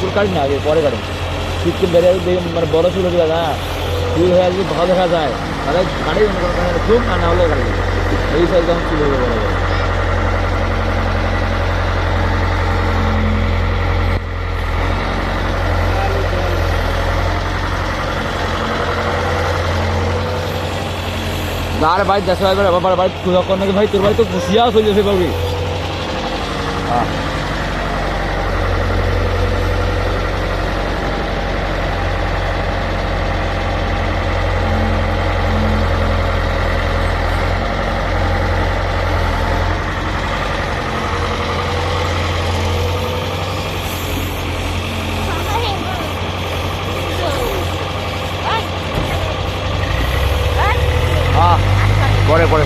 চুল কাটি না, আগে পরে কাটি শীতকে বেড়ে মানে বড় চুল হয়ে যায় না চুল হয়ে যদি ভালো দেখা যায়। তাহলে কাটি খুব, আর না হলে কাটি এই সাইজ যখন চুল হবে, বড় বড় ভাই বাবার বাড়ি কর নাকি ভাই, তোর বাড়ি তো খুশিয়াও চলে যেতে পারবি হ্যাঁ পরে পরে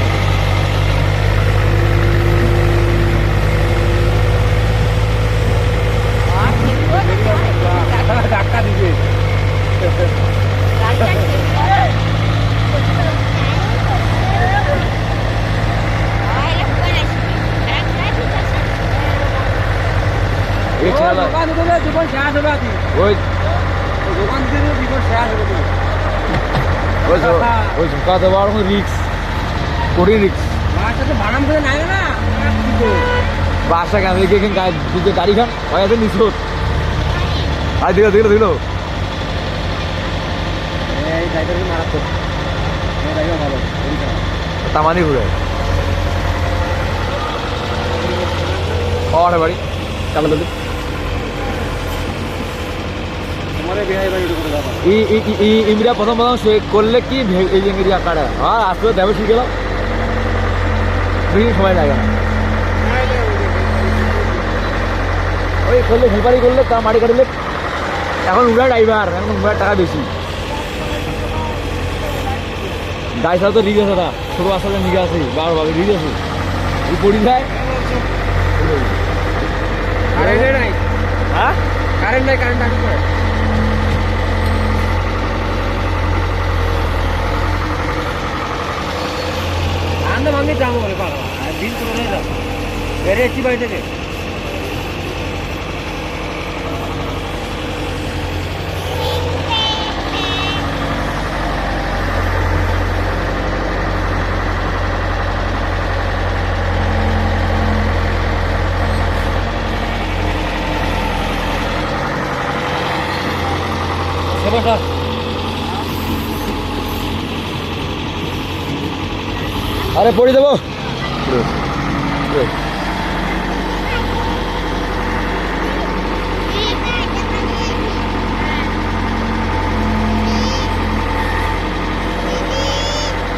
ধাক্কা দিবে এই ছেলে দোকান দিলে জীবন শেষ হবে আদি ওই দোকান দিলে জীবন শেষ হবে তো। ওই ঝো- ওই ঝুঁকা দেওয়ার রিক্স করি রিক্স বাসা কেন এখানে গাড়ি খান হয় আছে নিচুত আর দিল দিল দিল। তামানি ঘুরে। और বাড়ি। চালো দাদি তোমার বিহাই বাড়ি ঢুকে যাব। ই ই ই- ই প্রথম প্রথম করলে কি এই ইংরেজি আঁকাটা আর আসলে দেবে শিখে গেল। বেশি সময় লাগে না। ওই করলে হেলপারি করলে তার মাটি কাটলে এখন উড়া ড্রাইভার এখন উড়ার টাকা বেশি। গাড়ি তো রিগ আছে না ছোটো আসলে নিগে আছে বারো ভাবে রিগ আছে। ই পড়ি যায় কারেন্ট নাই। হ্যাঁ? কারেন্ট নাই কারেন্ট আসবে বেড়ে এসছি বাড়ি থেকে। আরে পড়ে দেবো।